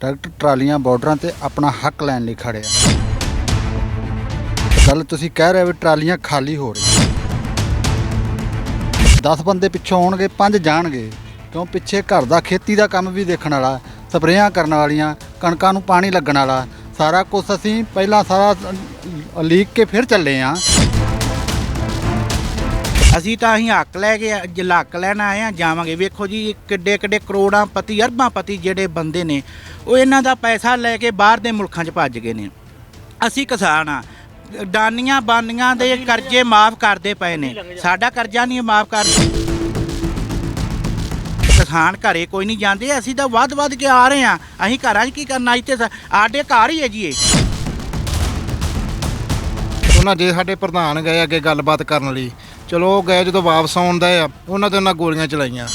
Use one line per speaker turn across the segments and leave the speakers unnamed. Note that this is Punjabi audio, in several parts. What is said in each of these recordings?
ਟਰੈਕਟਰ ਟਰਾਲੀਆਂ, ਬਾਰਡਰਾਂ ਤੇ ਆਪਣਾ ਹੱਕ ਲੈਣ ਲਈ ਖੜੇ ਆ। ਗੱਲ ਤੁਸੀਂ ਕਹਿ ਰਹੇ ਹੋ ਵੀ ਟਰਾਲੀਆਂ ਖਾਲੀ ਹੋ ਰਹੀਆਂ। 10 ਬੰਦੇ ਪਿੱਛੋਂ ਆਉਣਗੇ, ਪੰਜ ਜਾਣਗੇ। ਕਿਉਂ? ਪਿੱਛੇ ਘਰ ਦਾ ਖੇਤੀ ਦਾ ਕੰਮ ਵੀ ਦੇਖਣ ਵਾਲਾ, ਸਪਰੇਆਂ ਕਰਨ ਵਾਲੀਆਂ, ਕਣਕਾਂ ਨੂੰ ਪਾਣੀ ਲੱਗਣ ਵਾਲਾ, ਸਾਰਾ ਕੁਝ ਅਸੀਂ ਪਹਿਲਾਂ ਸਾਰਾ ਲੀਕ ਕੇ ਫਿਰ ਚੱਲੇ ਆ।
ਅਸੀਂ ਤਾਂ ਅਸੀਂ ਹੱਕ ਲੈ ਕੇ ਅੱਜ ਲੈਣ ਆਏ ਆ, ਜਾਵਾਂਗੇ। ਵੇਖੋ ਜੀ ਕਿੱਡੇ ਕਿੱਡੇ ਕਰੋੜਾਂ ਪਤੀ, ਅਰਬਾਂ ਪਤੀ ਜਿਹੜੇ ਬੰਦੇ ਨੇ ਉਹ ਇਹਨਾਂ ਦਾ ਪੈਸਾ ਲੈ ਕੇ ਬਾਹਰ ਦੇ ਮੁਲਕਾਂ 'ਚ ਭੱਜ ਗਏ ਨੇ। ਅਸੀਂ ਕਿਸਾਨ ਆ ਦਾਨੀਆਂ ਬਾਨੀਆਂ ਦੇ ਕਰਜ਼ੇ ਮਾਫ ਕਰਦੇ ਪਏ ਨੇ। ਸਾਡਾ ਕਰਜ਼ਾ ਨਹੀਂ ਮਾਫ ਕਰਦੇ ਕਿਸਾਨ ਘਰੇ ਕੋਈ ਨਹੀਂ ਜਾਂਦੇ ਅਸੀਂ ਤਾਂ ਵੱਧ ਵੱਧ ਕੇ ਆ ਰਹੇ ਆ ਅਸੀਂ ਘਰਾਂ 'ਚ ਕੀ ਕਰਨਾ? ਇੱਥੇ ਸਾਡੇ ਘਰ ਹੀ ਹੈ ਜੀ ਇਹ।
ਉਹਨਾਂ ਜੇ ਸਾਡੇ ਪ੍ਰਧਾਨ ਗਏ ਅੱਗੇ ਗੱਲਬਾਤ ਕਰਨ ਲਈ। ਚਲੋ ਉਹ ਗਏ ਜਦੋਂ ਵਾਪਸ ਆਉਂਦਾ ਆ ਉਹਨਾਂ ਤੇ ਉਹਨਾਂ ਗੋਲੀਆਂ ਚਲਾਈਆਂ।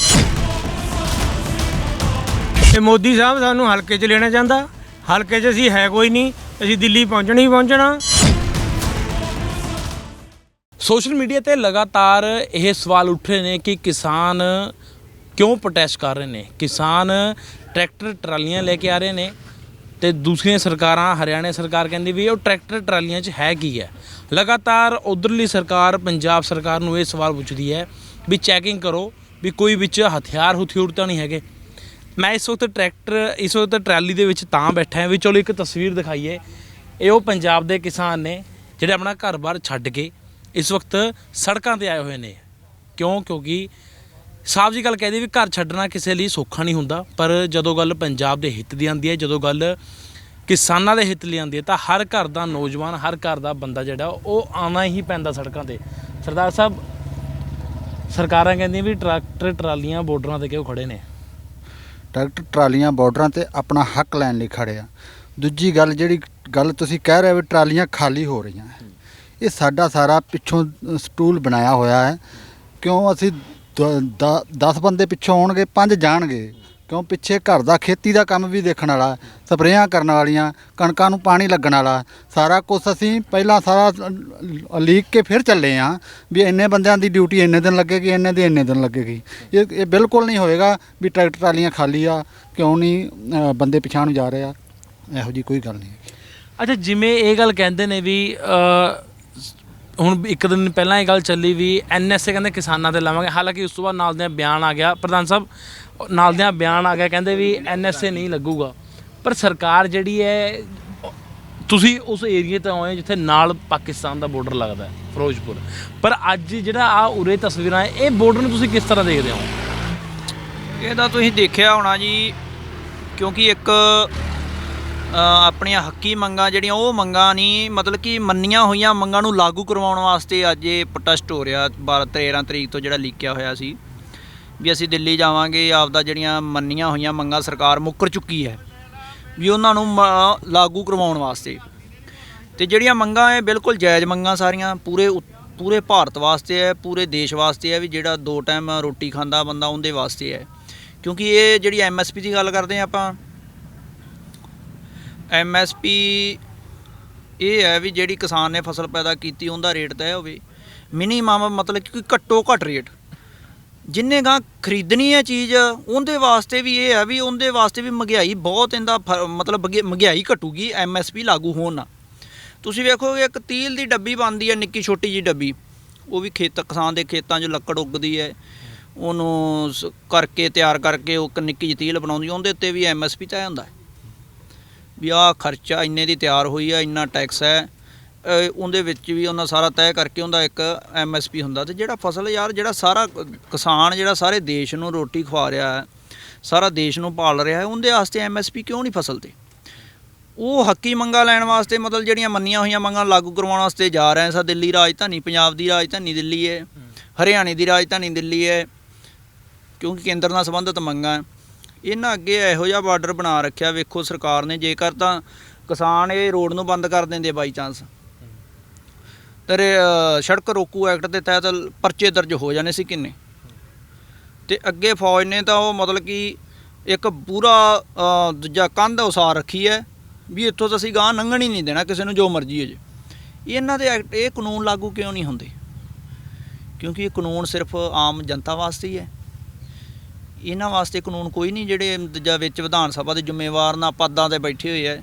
ਇਹ ਮੋਦੀ ਸਾਹਿਬ ਸਾਨੂੰ ਹਲਕੇ 'ਚ ਲੈਣਾ ਚਾਹੁੰਦਾ। ਹਲਕੇ 'ਚ ਅਸੀਂ ਹੈ ਕੋਈ ਨਹੀਂ, ਅਸੀਂ ਦਿੱਲੀ ਪਹੁੰਚਣਾ ਹੀ ਪਹੁੰਚਣਾ।
ਸੋਸ਼ਲ ਮੀਡੀਆ ਤੇ ਲਗਾਤਾਰ ਇਹ ਸਵਾਲ ਉੱਠ ਰਹੇ ਨੇ ਕਿ ਕਿਸਾਨ ਕਿਉਂ ਪ੍ਰੋਟੈਸਟ ਕਰ ਰਹੇ ਨੇ? ਕਿਸਾਨ ਟਰੈਕਟਰ ਟਰਾਲੀਆਂ ਲੈ ਕੇ ਆ ਰਹੇ ਨੇ ਤੇ ਦੂਸਰੀਆਂ ਸਰਕਾਰਾਂ, ਹਰਿਆਣਾ ਸਰਕਾਰ ਕਹਿੰਦੀ ਵੀ ਉਹ ਟਰੈਕਟਰ ਟਰਾਲੀਆਂ 'ਚ ਹੈ ਕੀ ਹੈ? ਲਗਾਤਾਰ ਉਧਰਲੀ ਸਰਕਾਰ, ਪੰਜਾਬ ਸਰਕਾਰ ਨੂੰ ਇਹ ਸਵਾਲ ਪੁੱਛਦੀ ਹੈ ਵੀ ਚੈਕਿੰਗ ਕਰੋ ਵੀ ਕੋਈ ਵਿੱਚ ਹਥਿਆਰ ਹੁਥਿਆਰ ਤਾਂ ਨਹੀਂ ਹੈਗੇ। ਮੈਂ ਇਸ ਵਕਤ ਟਰੈਕਟਰ, ਇਸ ਵਕਤ ਟਰਾਲੀ ਦੇ ਵਿੱਚ ਤਾਂ ਬੈਠਾ ਹਾਂ ਵੀ ਚਲੋ ਇੱਕ ਤਸਵੀਰ ਦਿਖਾਈਏ। ਇਹ ਉਹ ਪੰਜਾਬ ਦੇ ਕਿਸਾਨ ਨੇ ਜਿਹੜੇ ਆਪਣਾ ਘਰ-ਬਾਰ ਛੱਡ ਕੇ ਇਸ ਵਕਤ ਸੜਕਾਂ ਤੇ ਆਏ ਹੋਏ ਨੇ। ਕਿਉਂ? ਕਿਉਂਕਿ ਸਾਹਿਬ ਜੀ ਗੱਲ ਕਹਦੇ ਵੀ ਘਰ ਛੱਡਣਾ ਕਿਸੇ ਲਈ ਸੌਖਾ ਨਹੀਂ ਹੁੰਦਾ, ਪਰ ਜਦੋਂ ਗੱਲ ਪੰਜਾਬ ਦੇ ਹਿੱਤ ਦੀ ਆਉਂਦੀ ਹੈ, ਜਦੋਂ ਗੱਲ ਕਿਸਾਨਾਂ ਦੇ ਹਿੱਤ ਲਈ ਆਉਂਦੀ ਹੈ, ਤਾਂ ਹਰ ਘਰ ਦਾ ਨੌਜਵਾਨ, ਹਰ ਘਰ ਦਾ ਬੰਦਾ ਜਿਹੜਾ, ਉਹ ਆਉਣਾ ਹੀ ਪੈਂਦਾ ਸੜਕਾਂ ਤੇ। ਸਰਦਾਰ ਸਾਹਿਬ, ਸਰਕਾਰਾਂ ਕਹਿੰਦੀਆਂ ਵੀ ਟਰੈਕਟਰ, ਟਰਾਲੀਆਂ, ਬਾਰਡਰਾਂ ਤੇ ਕਿਉਂ ਖੜੇ ਨੇ?
ਟਰੈਕਟਰ, ਟਰਾਲੀਆਂ, ਬਾਰਡਰਾਂ ਤੇ ਆਪਣਾ ਹੱਕ ਲੈਣ ਲਈ ਖੜੇ ਆ। ਦੂਜੀ ਗੱਲ ਜਿਹੜੀ ਗੱਲ ਤੁਸੀਂ ਕਹਿ ਰਹੇ ਹੋ ਵੀ ਟਰਾਲੀਆਂ ਖਾਲੀ ਹੋ ਰਹੀਆਂ ਇਹ ਸਾਡਾ ਸਾਰਾ ਪਿੱਛੋਂ ਸਟੂਲ ਬਣਾਇਆ ਹੋਇਆ ਹੈ ਕਿਉਂ ਅਸੀਂ 10 ਬੰਦੇ ਪਿੱਛੋਂ ਆਉਣਗੇ, ਪੰਜ ਜਾਣਗੇ? ਕਿਉਂ ਪਿੱਛੇ ਘਰ ਦਾ ਖੇਤੀ ਦਾ ਕੰਮ ਵੀ ਦੇਖਣ ਵਾਲਾ, ਸਪਰੇਆਂ ਕਰਨ ਵਾਲੀਆਂ, ਕਣਕਾਂ ਨੂੰ ਪਾਣੀ ਲੱਗਣ ਵਾਲਾ, ਸਾਰਾ ਕੁਝ ਅਸੀਂ ਪਹਿਲਾਂ ਸਾਰਾ ਲੀਕ ਕੇ ਫਿਰ ਚੱਲੇ ਆ ਵੀ ਇੰਨੇ ਬੰਦਿਆਂ ਦੀ ਡਿਊਟੀ ਇੰਨੇ ਦਿਨ ਲੱਗੇਗੀ, ਇੰਨੇ ਦੇ ਇੰਨੇ ਦਿਨ ਲੱਗੇਗੀ। ਇਹ ਇਹ ਬਿਲਕੁਲ ਨਹੀਂ ਹੋਏਗਾ ਵੀ ਟਰੈਕਟਰ ਟਰਾਲੀਆਂ ਖਾਲੀ ਆ, ਕਿਉਂ ਨਹੀਂ ਬੰਦੇ ਪਿਛਾਂ ਨੂੰ ਜਾ ਰਹੇ ਆ, ਇਹੋ ਜੀ ਕੋਈ ਗੱਲ ਨਹੀਂ
ਅੱਛਾ, ਜਿਵੇਂ ਇਹ ਗੱਲ ਕਹਿੰਦੇ ਨੇ ਵੀ ਹੁਣ ਇੱਕ ਦਿਨ ਪਹਿਲਾਂ ਇਹ ਗੱਲ ਚੱਲੀ ਵੀ ਐਨਐਸਏ ਕਹਿੰਦੇ ਕਿਸਾਨਾਂ ਤੇ ਲਾਵਾਂਗੇ, ਹਾਲਾਂਕਿ ਉਸ ਤੋਂ ਬਾਅਦ ਨਾਲ ਦੇ ਬਿਆਨ ਆ ਗਿਆ। ਪ੍ਰਧਾਨ ਸਾਹਿਬ ਨਾਲ ਦੇ ਬਿਆਨ ਆ ਗਿਆ, ਕਹਿੰਦੇ ਵੀ ਐਨਐਸਏ ਨਹੀਂ ਲੱਗੂਗਾ। ਪਰ ਸਰਕਾਰ ਜਿਹੜੀ ਹੈ, ਤੁਸੀਂ ਉਸ ਏਰੀਏ ਤੋਂ ਆਏ ਜਿੱਥੇ ਨਾਲ ਪਾਕਿਸਤਾਨ ਦਾ ਬਾਰਡਰ ਲੱਗਦਾ ਹੈ, ਫਿਰੋਜ਼ਪੁਰ। ਪਰ ਅੱਜ ਜਿਹੜਾ ਆ ਉਰੇ ਤਸਵੀਰਾਂ ਇਹ ਬਾਰਡਰ ਨੂੰ ਤੁਸੀਂ ਕਿਸ ਤਰ੍ਹਾਂ ਦੇਖਦੇ ਹੋ?
ਇਹ ਤਾਂ ਤੁਸੀਂ ਦੇਖਿਆ ਹੋਣਾ ਜੀ, ਕਿਉਂਕਿ ਇੱਕ ਆਪਣੀਆਂ ਹੱਕੀ ਮੰਗਾਂ ਜਿਹੜੀਆਂ, ਉਹ ਮੰਗਾਂ ਨਹੀਂ, ਮਤਲਬ ਕਿ ਮੰਨੀਆਂ ਹੋਈਆਂ ਮੰਗਾਂ ਨੂੰ ਲਾਗੂ ਕਰਵਾਉਣ ਵਾਸਤੇ ਅੱਜ ਇਹ ਪ੍ਰੋਟੈਸਟ ਹੋ ਰਿਹਾ। 12 13 ਤਰੀਕ ਤੋਂ ਜਿਹੜਾ ਲੀਕਿਆ ਹੋਇਆ ਸੀ। ਵੀ ਅਸੀਂ ਦਿੱਲੀ ਜਾਵਾਂਗੇ, ਆਪਦਾ ਜਿਹੜੀਆਂ ਮੰਨੀਆਂ ਹੋਈਆਂ ਮੰਗਾਂ ਸਰਕਾਰ ਮੁੱਕਰ ਚੁੱਕੀ ਹੈ, ਵੀ ਉਹਨਾਂ ਨੂੰ ਮ- ਲਾਗੂ ਕਰਵਾਉਣ ਵਾਸਤੇ। ਤੇ ਜਿਹੜੀਆਂ ਮੰਗਾਂ ਇਹ ਬਿਲਕੁਲ ਜਾਇਜ਼ ਮੰਗਾਂ ਸਾਰੀਆਂ, ਪੂਰੇ ਉ- ਪੂਰੇ ਭਾਰਤ ਵਾਸਤੇ ਹੈ, ਪੂਰੇ ਦੇਸ਼ ਵਾਸਤੇ ਹੈ, ਵੀ ਜਿਹੜਾ ਦੋ ਟਾਈਮ ਰੋਟੀ ਖਾਂਦਾ ਬੰਦਾ ਉਹਦੇ ਵਾਸਤੇ ਹੈ। ਕਿਉਂਕਿ ਇਹ ਜਿਹੜੀ ਐਮਐਸਪੀ ਦੀ ਗੱਲ ਕਰਦੇ ਹਾਂ ਆਪਾਂ ਐਮਐਸਪੀ ਇਹ ਹੈ ਵੀ ਜਿਹੜੀ ਕਿਸਾਨ ਨੇ ਫਸਲ ਪੈਦਾ ਕੀਤੀ, ਉਹਦਾ ਰੇਟ ਤੈਅ ਹੋਵੇ। ਮਿਨੀਮਮ ਮਤਲਬ ਕਿ ਘੱਟੋ ਘੱਟ ਰੇਟ। ਜਿੰਨੇ ਗਾ ਖਰੀਦਣੀ ਹੈ ਚੀਜ਼, ਉਹਦੇ ਵਾਸਤੇ ਵੀ ਇਹ ਹੈ ਵੀ ਉਹਦੇ ਵਾਸਤੇ ਵੀ ਮਹਿੰਗਾਈ ਬਹੁਤ ਇਹਦਾ ਫ- ਮਤਲਬ ਮਹਿੰਗਾਈ ਘਟੂਗੀ ਐਮਐਸਪੀ ਲਾਗੂ ਹੋਣ ਨਾਲ। ਤੁਸੀਂ ਵੇਖੋਗੇ ਇੱਕ ਤੀਲ ਦੀ ਡੱਬੀ ਬਣਦੀ ਹੈ, ਨਿੱਕੀ ਛੋਟੀ ਜੀ ਡੱਬੀ। ਉਹ ਵੀ ਖੇਤ, ਕਿਸਾਨ ਦੇ ਖੇਤਾਂ 'ਚ ਲੱਕੜ ਉੱਗਦੀ ਹੈ। ਉਹਨੂੰ ਸ- ਕਰਕੇ, ਤਿਆਰ ਕਰਕੇ ਉਹ ਇੱਕ ਨਿੱਕੀ ਜਿਹੀ ਤੀਲ ਬਣਾਉਂਦੀ ਉਹਦੇ ਉੱਤੇ ਵੀ ਐਮਐਸਪੀ ਤੈਅ ਹੁੰਦਾ ਹੈ। ਵੀ ਆਹ ਖਰਚਾ ਇੰਨੇ ਦੀ ਤਿਆਰ ਹੋਈ ਆ, ਇੰਨਾ ਟੈਕਸ ਹੈ। ਉਹਦੇ ਵਿੱਚ ਵੀ ਉਹਨਾਂ ਸਾਰਾ ਤੈਅ ਕਰਕੇ ਉਹਦਾ ਇੱਕ ਐਮਐਸਪੀ ਹੁੰਦਾ ਤੇ ਜਿਹੜਾ ਫਸਲ ਯਾਰ, ਜਿਹੜਾ ਸਾਰਾ ਕਿਸਾਨ, ਜਿਹੜਾ ਸਾਰੇ ਦੇਸ਼ ਨੂੰ ਰੋਟੀ ਖਵਾ ਰਿਹਾ ਹੈ, ਸਾਰਾ ਦੇਸ਼ ਨੂੰ ਪਾਲ ਰਿਹਾ ਹੈ, ਉਹਦੇ ਵਾਸਤੇ ਐਮਐਸਪੀ ਕਿਉਂ ਨਹੀਂ ਫਸਲ ਤੇ ਉਹ ਹੱਕੀ ਮੰਗਾ ਲੈਣ ਵਾਸਤੇ ਮਤਲਬ ਜਿਹੜੀਆਂ ਮੰਨੀਆਂ ਹੋਈਆਂ ਮੰਗਾਂ ਲਾਗੂ ਕਰਵਾਉਣ ਵਾਸਤੇ ਜਾ ਰਹੇ ਸਾ ਦਿੱਲੀ ਰਾਜਧਾਨੀ, ਪੰਜਾਬ ਦੀ ਰਾਜਧਾਨੀ ਦਿੱਲੀ ਹੈ, ਹਰਿਆਣੇ ਦੀ ਰਾਜਧਾਨੀ ਦਿੱਲੀ ਹੈ, ਕਿਉਂਕਿ ਕੇਂਦਰ ਨਾਲ ਸੰਬੰਧਿਤ ਮੰਗਾਂ ਇਹਨਾਂ ਅੱਗੇ ਇਹੋ ਜਿਹਾ ਬਾਰਡਰ ਬਣਾ ਰੱਖਿਆ, ਵੇਖੋ ਸਰਕਾਰ ਨੇ, ਜੇਕਰ ਤਾਂ ਕਿਸਾਨ ਇਹ ਰੋਡ ਨੂੰ ਬੰਦ ਕਰ ਦਿੰਦੇ ਬਾਈ ਚਾਂਸ ਸੜਕ ਰੋਕੂ ਐਕਟ ਦੇ ਤਹਿਤ ਪਰਚੇ ਦਰਜ ਹੋ ਜਾਣੇ ਸੀ ਕਿੰਨੇ? ਤੇ ਅੱਗੇ ਫੌਜ ਨੇ ਤਾਂ ਉਹ ਮਤਲਬ ਕਿ ਇੱਕ ਪੂਰਾ ਦੂਜਾ ਕੰਧ ਉਸਾਰ ਰੱਖੀ ਹੈ ਵੀ ਇੱਥੋਂ ਤਾਂ ਅਸੀਂ ਗਾਂ ਲੰਘਣ ਹੀ ਨਹੀਂ ਦੇਣਾ ਕਿਸੇ ਨੂੰ ਜੋ ਮਰਜ਼ੀ ਹੋ ਜੇ। ਇਹਨਾਂ ਦੇ ਐਕਟ, ਇਹ ਕਾਨੂੰਨ ਲਾਗੂ ਕਿਉਂ ਨਹੀਂ ਹੁੰਦੇ? ਕਿਉਂਕਿ ਇਹ ਕਾਨੂੰਨ ਸਿਰਫ ਆਮ ਜਨਤਾ ਵਾਸਤੇ ਹੀ ਹੈ। ਇਹਨਾਂ ਵਾਸਤੇ ਕਾਨੂੰਨ ਕੋਈ ਨਹੀਂ ਜਿਹੜੇ ਦੂਜਾ ਵਿੱਚ ਵਿਧਾਨ ਸਭਾ ਦੇ ਜ਼ਿੰਮੇਵਾਰ ਨਾ ਪਦਾਂ ਤੇ ਬੈਠੇ ਹੋਏ ਆ।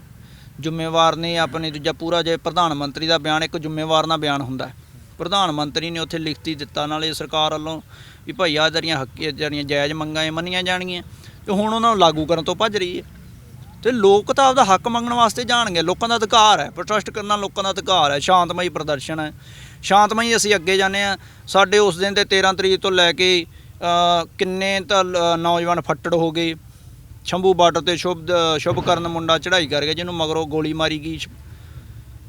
ਜ਼ਿੰਮੇਵਾਰ ਨੇ ਆਪਣੇ ਦੂਜਾ ਪੂਰਾ ਜੇ ਪ੍ਰਧਾਨ ਮੰਤਰੀ ਦਾ ਬਿਆਨ, ਇੱਕ ਜ਼ਿੰਮੇਵਾਰ ਨਾਲ ਬਿਆਨ ਹੁੰਦਾ ਪ੍ਰਧਾਨ ਮੰਤਰੀ ਨੇ ਉੱਥੇ ਲਿਖਤੀ ਦਿੱਤਾ, ਨਾਲੇ ਸਰਕਾਰ ਵੱਲੋਂ ਵੀ ਭਾਈ ਆਹ ਜਿਹੜੀਆਂ ਹੱਕੀ, ਜਿਹੜੀਆਂ ਜਾਇਜ਼ ਮੰਗਾਂ ਇਹ ਮੰਨੀਆਂ ਜਾਣਗੀਆਂ ਤੇ ਹੁਣ ਉਹਨਾਂ ਨੂੰ ਲਾਗੂ ਕਰਨ ਤੋਂ ਭੱਜ ਰਹੀ ਹੈ। ਤੇ ਲੋਕ ਤਾਂ ਆਪਦਾ ਹੱਕ ਮੰਗਣ ਵਾਸਤੇ ਜਾਣਗੇ, ਲੋਕਾਂ ਦਾ ਅਧਿਕਾਰ ਹੈ ਪ੍ਰੋਟੈਸਟ ਕਰਨਾ ਲੋਕਾਂ ਦਾ ਅਧਿਕਾਰ ਹੈ, ਸ਼ਾਂਤਮਈ ਪ੍ਰਦਰਸ਼ਨ ਹੈ। ਸ਼ਾਂਤਮਈ ਅਸੀਂ ਅੱਗੇ ਜਾਂਦੇ ਆ ਸਾਡੇ ਉਸ ਦਿਨ ਦੇ 13 ਤਰੀਕ ਤੋਂ ਲੈ ਕੇ ਕਿੰਨੇ ਤਾਂ ਲ- ਨੌਜਵਾਨ ਫੱਟੜ ਹੋ ਗਏ। ਸ਼ੰਭੂ ਬਾਰਡਰ ਤੇ ਸ਼ੁਭ ਸ਼ੁਭਕਰਨ ਮੁੰਡਾ ਚੜ੍ਹਾਈ ਕਰ ਗਿਆ, ਜਿਹਨੂੰ ਮਗਰੋਂ ਗੋਲੀ ਮਾਰੀ ਗਈ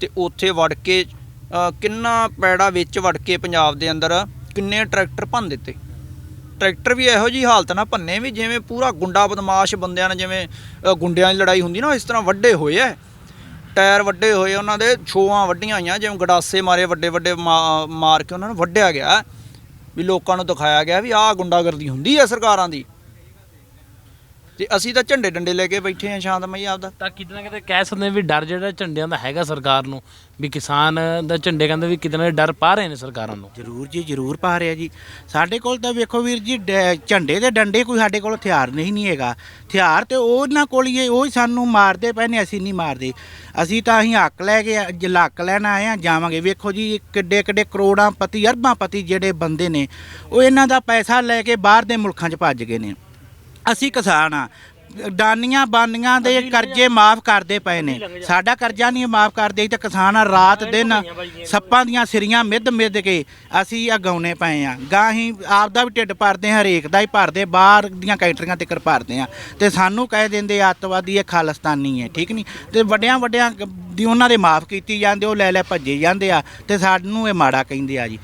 ਤੇ ਉੱਥੇ ਵੜ ਕੇ ਕਿੰਨਾ ਪੈੜਾ ਵਿੱਚ ਵੜ ਕੇ ਪੰਜਾਬ ਦੇ ਅੰਦਰ ਕਿੰਨੇ ਟਰੈਕਟਰ ਭੰਨ ਦਿੱਤੇ। ਟਰੈਕਟਰ ਵੀ ਇਹੋ ਜੀ ਹਾਲਤ ਨਾਲ ਭੰਨੇ ਵੀ ਜਿਵੇਂ ਪੂਰਾ ਗੁੰਡਾ ਬਦਮਾਸ਼ ਬੰਦਿਆਂ ਨੇ ਜਿਵੇਂ ਗੁੰਡਿਆਂ ਦੀ ਲੜਾਈ ਹੁੰਦੀ ਨਾ, ਇਸ ਤਰ੍ਹਾਂ ਵੱਡੇ ਹੋਏ ਐ। ਟਾਇਰ ਵੱਡੇ ਹੋਏ, ਉਹਨਾਂ ਦੇ ਛੋਆਂ ਵੱਡੀਆਂ ਹੋਈਆਂ ਜਿਵੇਂ ਗੜਾਸੇ ਮਾਰੇ ਵੱਡੇ ਵੱਡੇ ਮਾ- ਮਾਰ ਕੇ ਉਹਨਾਂ ਨੂੰ ਵੱਢਿਆ ਗਿਆ। ਵੀ ਲੋਕਾਂ ਨੂੰ ਦਿਖਾਇਆ ਗਿਆ ਵੀ ਆਹ ਗੁੰਡਾਗਰਦੀ ਹੁੰਦੀ ਹੈ ਸਰਕਾਰਾਂ ਦੀ। ਤੇ ਅਸੀਂ ਤਾਂ ਝੰਡੇ ਡੰਡੇ ਲੈ ਕੇ ਬੈਠੇ ਆ ਸ਼ਾਂਤਮਈ ਆਪਦਾ।
ਤਾਂ ਕਿਤੇ ਨਾ ਕਿਤੇ ਕਹਿ ਸਕਦੇ ਹਾਂ ਵੀ ਡਰ ਜਿਹੜਾ ਝੰਡਿਆਂ ਦਾ ਹੈਗਾ ਸਰਕਾਰ ਨੂੰ ਵੀ ਕਿਸਾਨ ਦਾ ਝੰਡੇ ਕਹਿੰਦੇ ਵੀ ਕਿਤੇ ਨਾ ਕਿਤੇ ਡਰ ਪਾ ਰਹੇ ਨੇ ਸਰਕਾਰਾਂ ਨੂੰ।
ਜ਼ਰੂਰ ਜੀ ਜ਼ਰੂਰ ਪਾ ਰਿਹਾ ਜੀ। ਸਾਡੇ ਕੋਲ ਤਾਂ ਵੇਖੋ ਵੀਰ ਜੀ ਡ- ਝੰਡੇ ਦੇ ਡੰਡੇ ਕੋਈ ਸਾਡੇ ਕੋਲ ਹਥਿਆਰ ਨਹੀਂ ਨਹੀਂ ਹੈਗਾ। ਹਥਿਆਰ ਤੇ ਉਹਨਾਂ ਕੋਲ ਹੀ ਹੈ, ਉਹ ਹੀ ਸਾਨੂੰ ਮਾਰਦੇ ਪਏ ਨੇ ਅਸੀਂ ਨਹੀਂ ਮਾਰਦੇ। ਅਸੀਂ ਤਾਂ ਅਸੀਂ ਹੱਕ ਲੈ ਕੇ ਅੱਜ ਲੱਕ ਲੈਣ ਆਏ ਆ ਜਾਵਾਂਗੇ। ਵੇਖੋ ਜੀ ਕਿੱਡੇ ਕਿੱਡੇ ਕਰੋੜਾਂ ਪਤੀ ਅਰਬਾਂ ਪਤੀ ਜਿਹੜੇ ਬੰਦੇ ਨੇ ਉਹ ਇਹਨਾਂ ਦਾ ਪੈਸਾ ਲੈ ਕੇ ਬਾਹਰ ਦੇ ਮੁਲਕਾਂ 'ਚ ਭੱਜ ਗਏ ਨੇ। ਅਸੀਂ ਕਿਸਾਨ ਆ। ਦਾਨੀਆਂ ਬਾਨੀਆਂ ਦੇ ਕਰਜ਼ੇ ਮਾਫ ਕਰਦੇ ਪਏ ਨੇ। ਸਾਡਾ ਕਰਜ਼ਾ ਨਹੀਂ ਮਾਫ ਕਰਦੇ ਤਾਂ ਕਿਸਾਨ ਆ ਰਾਤ ਦਿਨ ਸੱਪਾਂ ਦੀਆਂ ਸਿਰੀਆਂ ਮਿੱਧ ਮਿੱਧ ਕੇ ਅਸੀਂ ਅਗਾਉਣੇ ਪਏ ਆ। ਗਾਂ ਹੀ ਆਪਦਾ ਵੀ ਢਿੱਡ ਭਰਦੇ ਹਾਂ ਹਰੇਕ ਦਾ ਹੀ ਭਰਦੇ ਬਾਹਰ ਦੀਆਂ ਕੈਂਟਰੀਆਂ ਤੇ ਕਰ ਭਰਦੇ ਆ ਤੇ ਸਾਨੂੰ ਕਹਿ ਦਿੰਦੇ ਅੱਤਵਾਦੀ ਇਹ ਖਾਲਿਸਤਾਨੀ ਹੈ ਠੀਕ ਨਹੀਂ? ਤੇ ਵੱਡਿਆਂ ਵੱਡਿਆਂ ਦੀ ਉਹਨਾਂ ਦੇ ਮਾਫ ਕੀਤੀ ਜਾਂਦੇ ਉਹ ਲੈ ਲੈ ਭੱਜੇ ਜਾਂਦੇ ਆ। ਤੇ ਸਾਨੂੰ ਇਹ ਮਾੜਾ ਕਹਿੰਦੇ ਆ ਜੀ।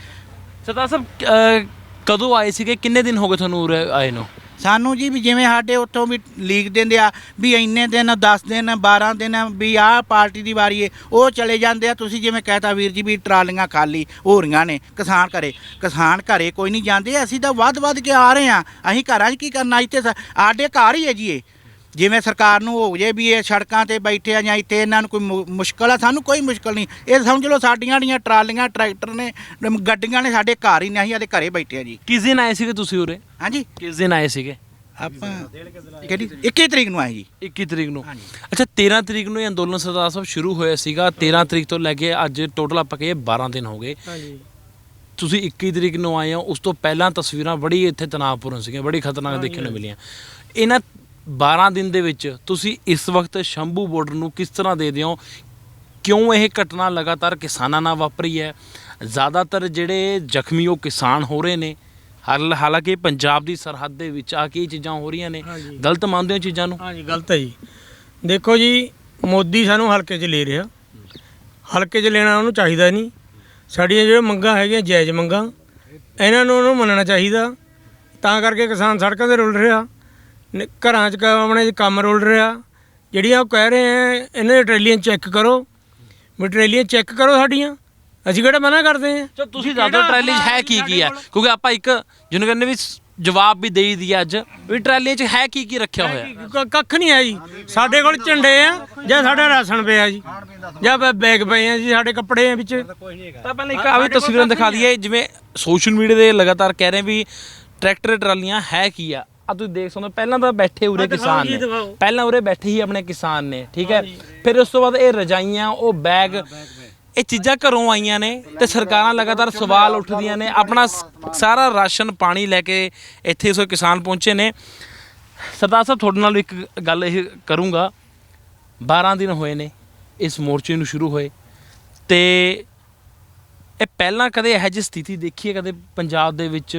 ਸਰਦਾਰ ਸਾਹਿਬ ਕਦੋਂ ਆਏ ਸੀਗੇ? ਕਿੰਨੇ ਦਿਨ ਹੋ ਗਏ ਤੁਹਾਨੂੰ ਉਰੇ ਆਏ ਨੂੰ?
ਸਾਨੂੰ ਜੀ ਵੀ ਜਿਵੇਂ ਸਾਡੇ ਉੱਥੋਂ ਵੀ ਲੀਕ ਦਿੰਦੇ ਆ, ਵੀ ਇੰਨੇ ਦਿਨ 10 ਦਿਨ 12 ਦਿਨ ਵੀ ਆਹ ਪਾਰਟੀ ਦੀ ਵਾਰੀ ਏ, ਉਹ ਚਲੇ ਜਾਂਦੇ ਆ। ਤੁਸੀਂ ਜਿਵੇਂ ਕਹਿਤਾ ਵੀਰ ਜੀ ਵੀ ਟਰਾਲੀਆਂ ਖਾਲੀ ਹੋ ਰਹੀਆਂ ਨੇ, ਕਿਸਾਨ ਘਰੇ ਕਿਸਾਨ ਘਰੇ ਕੋਈ ਨਹੀਂ ਜਾਂਦੇ। ਅਸੀਂ ਤਾਂ ਵੱਧ ਵੱਧ ਕੇ ਆ ਰਹੇ ਆ। ਅਸੀਂ ਘਰਾਂ 'ਚ ਕੀ ਕਰਨਾ? ਇੱਥੇ ਸਾ- ਸਾਡੇ ਘਰ ਹੀ ਹੈ ਜੀ ਇਹ। ਜਿਵੇਂ ਸਰਕਾਰ ਨੂੰ ਹੋ ਜੇ ਵੀ ਇਹ ਸੜਕਾਂ ਤੇ ਬੈਠੇ ਆ ਜਾਂ ਇੱਥੇ ਇਹਨਾਂ ਨੂੰ ਕੋਈ ਮੁਸ਼ਕਲ ਆ ਸਾਨੂੰ ਕੋਈ ਮੁਸ਼ਕਲ ਨਹੀਂ। ਇਹ ਸਮਝ ਲਓ ਸਾਡੀਆਂ ਜਿਹੜੀਆਂ ਟਰਾਲੀਆਂ ਟਰੈਕਟਰ ਨੇ ਗੱਡੀਆਂ ਨੇ ਸਾਡੇ ਘਰ ਹੀ ਨਹੀਂ ਸਾਡੇ ਘਰੇ ਬੈਠੇ ਆ ਜੀ।
ਕਿਸ ਦਿਨ ਆਏ ਸੀਗੇ ਤੁਸੀਂ ਉਰੇ?
ਹਾਂਜੀ।
ਕਿਸ ਦਿਨ ਆਏ ਸੀਗੇ?
ਆਪਾਂ ਕਿਹੜੀ 21 ਤਰੀਕ ਨੂੰ ਆਏ ਜੀ।
21 ਤਰੀਕ ਨੂੰ। ਅੱਛਾ 13 ਤਰੀਕ ਨੂੰ ਇਹ ਅੰਦੋਲਨ ਸਰਦਾਰ ਸਾਹਿਬ ਸ਼ੁਰੂ ਹੋਇਆ ਸੀਗਾ। 13 ਤਰੀਕ ਤੋਂ ਲੈ ਕੇ ਅੱਜ ਟੋਟਲ ਆਪਾਂ ਕਹੀਏ 12 ਦਿਨ ਹੋ ਗਏ। ਤੁਸੀਂ 21 ਤਰੀਕ ਨੂੰ ਆਏ ਹੋ ਉਸ ਤੋਂ ਪਹਿਲਾਂ ਤਸਵੀਰਾਂ ਬੜੀ ਇੱਥੇ ਤਣਾਅਪੂਰਨ ਸੀਗੀਆਂ ਬੜੀ ਖਤਰਨਾਕ ਦੇਖਣ ਨੂੰ ਮਿਲੀਆਂ। ਇਹਨਾਂ 12 ਦਿਨ ਦੇ ਵਿੱਚ ਤੁਸੀਂ ਇਸ ਵਕਤ ਸ਼ੰਭੂ ਬਾਰਡਰ ਨੂੰ ਕਿਸ ਤਰ੍ਹਾਂ ਦੇ ਦਿਓ? ਕਿਉਂ ਇਹ ਘਟਨਾ ਲਗਾਤਾਰ ਕਿਸਾਨਾਂ ਨਾਲ ਵਾਪਰੀ ਹੈ? ਜ਼ਿਆਦਾਤਰ ਜਿਹੜੇ ਜ਼ਖਮੀ ਉਹ ਕਿਸਾਨ ਹੋ ਰਹੇ ਨੇ। ਹਾਲ ਹਾਲਾਂਕਿ ਪੰਜਾਬ ਦੀ ਸਰਹੱਦ ਦੇ ਵਿੱਚ ਆ ਕੇ ਇਹ ਚੀਜ਼ਾਂ ਹੋ ਰਹੀਆਂ ਨੇ। ਗਲਤ ਮੰਨਦੇ ਹੋ ਚੀਜ਼ਾਂ ਨੂੰ?
ਹਾਂਜੀ ਗਲਤ ਹੈ ਜੀ। ਦੇਖੋ ਜੀ ਮੋਦੀ ਸਾਨੂੰ ਹਲਕੇ 'ਚ ਲੈ ਰਿਹਾ। ਹਲਕੇ 'ਚ ਲੈਣਾ ਉਹਨੂੰ ਚਾਹੀਦਾ ਨਹੀਂ। ਸਾਡੀਆਂ ਜਿਹੜੀਆਂ ਮੰਗਾਂ ਹੈਗੀਆਂ ਜਾਇਜ਼ ਮੰਗਾਂ ਇਹਨਾਂ ਨੂੰ ਉਹਨੂੰ ਮੰਨਣਾ ਚਾਹੀਦਾ। ਤਾਂ ਕਰਕੇ ਕਿਸਾਨ ਸੜਕਾਂ ਤੇ ਰੁਲ ਰਿਹਾ। ਨ- ਘਰਾਂ 'ਚ ਕ- ਆਪਣੇ ਕੰਮ ਰੁਲ ਰਿਹਾ। ਜਿਹੜੀਆਂ ਉਹ ਕਹਿ ਰਹੇ ਆ ਇਹਨਾਂ ਦੇ ਟਰੇਲੀਆਂ ਚੈੱਕ ਕਰੋ। ਵੀ ਟਰੇਲੀਆਂ ਚੈੱਕ ਕਰੋ ਸਾਡੀਆਂ। ਅਸੀਂ ਕਿਹੜਾ ਮਨਾ ਕਰਦੇ ਆ
ਚਲੋ ਤੁਸੀਂ ਦੱਸ ਦਿਓ ਟਰਾਲੀ 'ਚ ਹੈ ਕੀ ਕੀ ਹੈ ਕਿਉਂਕਿ ਆਪਾਂ ਇੱਕ ਜਿਹਨੂੰ ਕਹਿੰਦੇ ਵੀ ਸ- ਜਵਾਬ ਵੀ ਦੇ ਹੀ ਦਿਆ ਅੱਜ ਵੀ ਟਰਾਲੀ 'ਚ ਹੈ ਕੀ ਕੀ ਰੱਖਿਆ ਹੋਇਆ?
ਕ- ਕੱਖ ਨਹੀਂ ਹੈ ਜੀ। ਸਾਡੇ ਕੋਲ ਝੰਡੇ ਆ ਜਾਂ ਸਾਡਾ ਰਾਸ਼ਨ ਪਿਆ ਜੀ। ਜਾਂ ਬ- ਬੈਗ ਪਏ ਆ ਜੀ ਸਾਡੇ ਕੱਪੜੇ ਆ ਵਿੱਚ।
ਤਾਂ ਪਹਿਲਾਂ ਇੱਕ ਆ ਵੀ ਤਸਵੀਰਾਂ ਦਿਖਾ ਦਈਏ ਜਿਵੇਂ ਸੋਸ਼ਲ ਮੀਡੀਆ ਦੇ ਲਗਾਤਾਰ ਕਹਿ ਰਹੇ ਵੀ ਟਰੈਕਟਰ ਟਰਾਲੀਆਂ ਹੈ ਕੀ ਆ? ਆ ਤੁਸੀਂ ਦੇਖ ਸਕਦੇ ਹੋ ਪਹਿਲਾਂ ਤਾਂ ਬੈਠੇ ਉਰੇ ਕਿਸਾਨ ਨੇ। ਪਹਿਲਾਂ ਉਰੇ ਬੈਠੇ ਹੀ ਆਪਣੇ ਕਿਸਾਨ ਨੇ ਠੀਕ ਹੈ? ਫਿਰ ਉਸ ਤੋਂ ਬਾਅਦ ਇਹ ਰਜਾਈਆਂ ਉਹ ਬੈਗ ਇਹ ਚੀਜ਼ਾਂ ਘਰੋਂ ਆਈਆਂ ਨੇ ਤੇ ਸਰਕਾਰਾਂ ਲਗਾਤਾਰ ਸਵਾਲ ਉੱਠਦੀਆਂ ਨੇ। ਆਪਣਾ ਸਾਰਾ ਰਾਸ਼ਨ ਪਾਣੀ ਲੈ ਕੇ ਇੱਥੇ ਸੋ ਕਿਸਾਨ ਪਹੁੰਚੇ ਨੇ। ਸਰਦਾਰ ਸਾਹਿਬ ਤੁਹਾਡੇ ਨਾਲ ਇੱਕ ਗੱਲ ਇਹ ਕਰੂੰਗਾ। 12 ਦਿਨ ਹੋਏ ਨੇ ਇਸ ਮੋਰਚੇ ਨੂੰ ਸ਼ੁਰੂ ਹੋਏ। ਤੇ ਇਹ ਪਹਿਲਾਂ ਕਦੇ ਇਹੋ ਜਿਹੀ ਸਥਿਤੀ ਦੇਖੀ ਹੈ? ਕਦੇ ਪੰਜਾਬ ਦੇ ਵਿੱਚ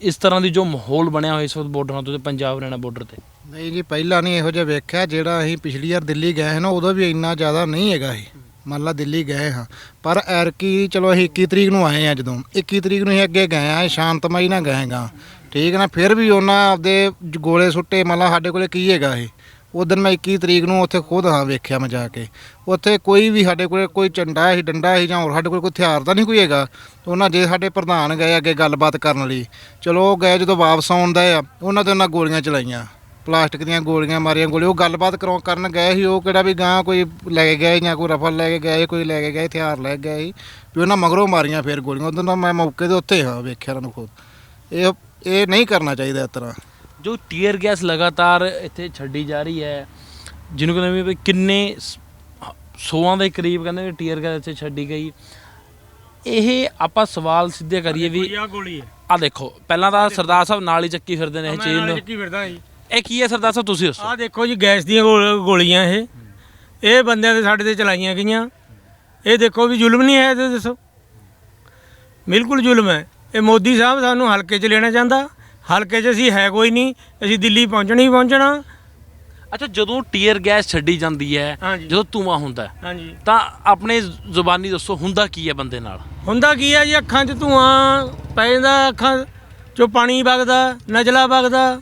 ਇਸ ਤਰ੍ਹਾਂ ਦੀ ਜੋ ਮਾਹੌਲ ਬਣਿਆ ਹੋਇਆ ਇਸ ਵਕਤ ਬਾਰਡਰਾਂ ਤੋਂ ਤੇ ਪੰਜਾਬ ਹਰਿਆਣਾ ਬਾਰਡਰ ਤੇ?
ਨਹੀਂ ਜੀ, ਪਹਿਲਾਂ ਨਹੀਂ ਇਹੋ ਜਿਹਾ ਵੇਖਿਆ। ਜਿਹੜਾ ਅਸੀਂ ਪਿਛਲੀ ਵਾਰ ਦਿੱਲੀ ਗਏ ਸੀ ਨਾ, ਉਦੋਂ ਵੀ ਇੰਨਾ ਜ਼ਿਆਦਾ ਨਹੀਂ ਹੈਗਾ ਇਹ ਮੰਨ ਲਾ ਦਿੱਲੀ ਗਏ ਹਾਂ। ਪਰ ਐਰਕੀ ਚਲੋ ਅਸੀਂ 21 ਤਰੀਕ ਨੂੰ ਆਏ ਆ ਜਦੋਂ। 21 ਤਰੀਕ ਨੂੰ ਅਸੀਂ ਅੱਗੇ ਗਏ ਆ ਸ਼ਾਂਤਮਈ ਨਾਲ ਗਏਗਾ। ਠੀਕ ਨਾ, ਫਿਰ ਵੀ ਉਹਨਾਂ ਆਪਦੇ ਗੋਲੇ ਸੁੱਟੇ। ਮੰਨ ਲਾ ਸਾਡੇ ਕੋਲੇ ਕੀ ਹੈਗਾ ਇਹ ਉਦੋਂ ਮੈਂ 21 ਤਰੀਕ ਨੂੰ ਉੱਥੇ ਖੁਦ ਹਾਂ ਵੇਖਿਆ ਮੈਂ ਜਾ ਕੇ। ਉੱਥੇ ਕੋਈ ਵੀ ਸਾਡੇ ਕੋਲ ਕੋਈ ਝੰਡਾ ਸੀ ਡੰਡਾ ਸੀ ਜਾਂ ਹੋਰ ਸਾਡੇ ਕੋਲ ਕੋਈ ਹਥਿਆਰ ਤਾਂ ਨਹੀਂ ਕੋਈ ਹੈਗਾ। ਉਹਨਾਂ ਜੇ ਸਾਡੇ ਪ੍ਰਧਾਨ ਗਏ ਅੱਗੇ ਗੱਲਬਾਤ ਕਰਨ ਲਈ। ਚਲੋ ਉਹ ਗਏ ਜਦੋਂ ਵਾਪਸ ਆਉਂਦਾ ਆ, ਉਹਨਾਂ ਤੇ ਉਹਨਾਂ ਗੋਲੀਆਂ ਚਲਾਈਆਂ। ਪਲਾਸਟਿਕ ਦੀਆਂ ਗੋਲੀਆਂ ਮਾਰੀਆਂ ਗੋਲੀ ਉਹ ਗੱਲਬਾਤ ਕਰੋ, ਕਰਨ ਗਏ ਸੀ ਉਹ ਕਿਹੜਾ ਵੀ ਗਾਂ ਕੋਈ ਲੈ ਕੇ ਗਏ ਜਾਂ ਕੋਈ ਰਫਲ ਲੈ ਕੇ ਗਏ, ਕੋਈ ਲੈ ਕੇ ਗਏ, ਹਥਿਆਰ ਲੈ ਕੇ ਗਏ ਸੀ। ਵੀ ਉਹਨਾਂ ਮਗਰੋਂ ਮਾਰੀਆਂ ਫਿਰ ਗੋਲੀਆਂ। ਉਦੋਂ ਤਾਂ ਮੈਂ ਮੌਕੇ ਦੇ ਉੱਤੇ ਹਾਂ ਵੇਖਿਆ ਉਹਨਾਂ ਨੂੰ ਖੁਦ। ਇਹ ਇਹ ਨਹੀਂ ਕਰਨਾ ਚਾਹੀਦਾ ਇਸ ਤਰ੍ਹਾਂ।
ਜੋ ਟੀਅਰ ਗੈਸ ਲਗਾਤਾਰ ਇੱਥੇ ਛੱਡੀ ਜਾ ਰਹੀ ਹੈ ਜਿਹਨੂੰ ਕਹਿੰਦੇ ਵੀ ਕਿੰਨੇ ਸੌਆਂ ਦੇ ਕਰੀਬ ਕਹਿੰਦੇ ਵੀ ਟੀਅਰ ਗੈਸ ਇੱਥੇ ਛੱਡੀ ਗਈ। ਇਹ ਆਪਾਂ ਸਵਾਲ ਸਿੱਧੇ ਕਰੀਏ ਵੀ
ਆ ਗੋਲੀ ਹੈ।
ਆ ਦੇਖੋ ਪਹਿਲਾਂ ਤਾਂ ਸਰਦਾਰ ਸਾਹਿਬ ਨਾਲ ਹੀ ਚੱਕੀ ਫਿਰਦੇ ਨੇ ਇਹ ਚੀਜ਼ ਨੂੰ।
ਚੱਕੀ ਫਿਰਦਾ ਜੀ।
ਇਹ ਕੀ ਹੈ ਸਰਦਾਰ ਸਾਹਿਬ ਤੁਸੀਂ ਦੱਸੋ।
ਆ ਦੇਖੋ ਜੀ ਗੈਸ ਦੀਆਂ ਗੋਲ- ਗੋਲੀਆਂ ਇਹ। ਇਹ ਬੰਦਿਆਂ ਦੇ ਸਾਡੇ ਤੇ ਚਲਾਈਆਂ ਗਈਆਂ। ਇਹ ਦੇਖੋ ਵੀ ਜ਼ੁਲਮ ਨਹੀਂ ਹੈ ਇਹ ਦੱਸੋ। ਬਿਲਕੁਲ ਜ਼ੁਲਮ ਹੈ। ਇਹ ਮੋਦੀ ਸਾਹਿਬ ਸਾਨੂੰ ਹਲਕੇ 'ਚ ਲੈਣਾ ਚਾਹੁੰਦਾ। ਹਲਕੇ 'ਚ ਅਸੀਂ ਹੈ ਕੋਈ ਨਹੀਂ ਅਸੀਂ ਦਿੱਲੀ ਪਹੁੰਚਣਾ ਹੀ ਪਹੁੰਚਣਾ।
ਅੱਛਾ ਜਦੋਂ ਟੀਅਰ ਗੈਸ ਛੱਡੀ ਜਾਂਦੀ ਹੈ
ਹਾਂਜੀ।
ਜਦੋਂ ਧੂਆਂ ਹੁੰਦਾ ਹੈ,
ਹਾਂਜੀ।
ਤਾਂ ਆਪਣੇ ਜ਼ੁਬਾਨੀ ਦੱਸੋ ਹੁੰਦਾ ਕੀ ਹੈ ਬੰਦੇ ਨਾਲ?
ਹੁੰਦਾ ਕੀ ਹੈ ਜੀ ਅੱਖਾਂ 'ਚ ਧੂਆਂ ਪੈ ਜਾਂਦਾ ਅੱਖਾਂ 'ਚੋਂ ਪਾਣੀ ਵਗਦਾ ਨਜਲਾ ਵਗਦਾ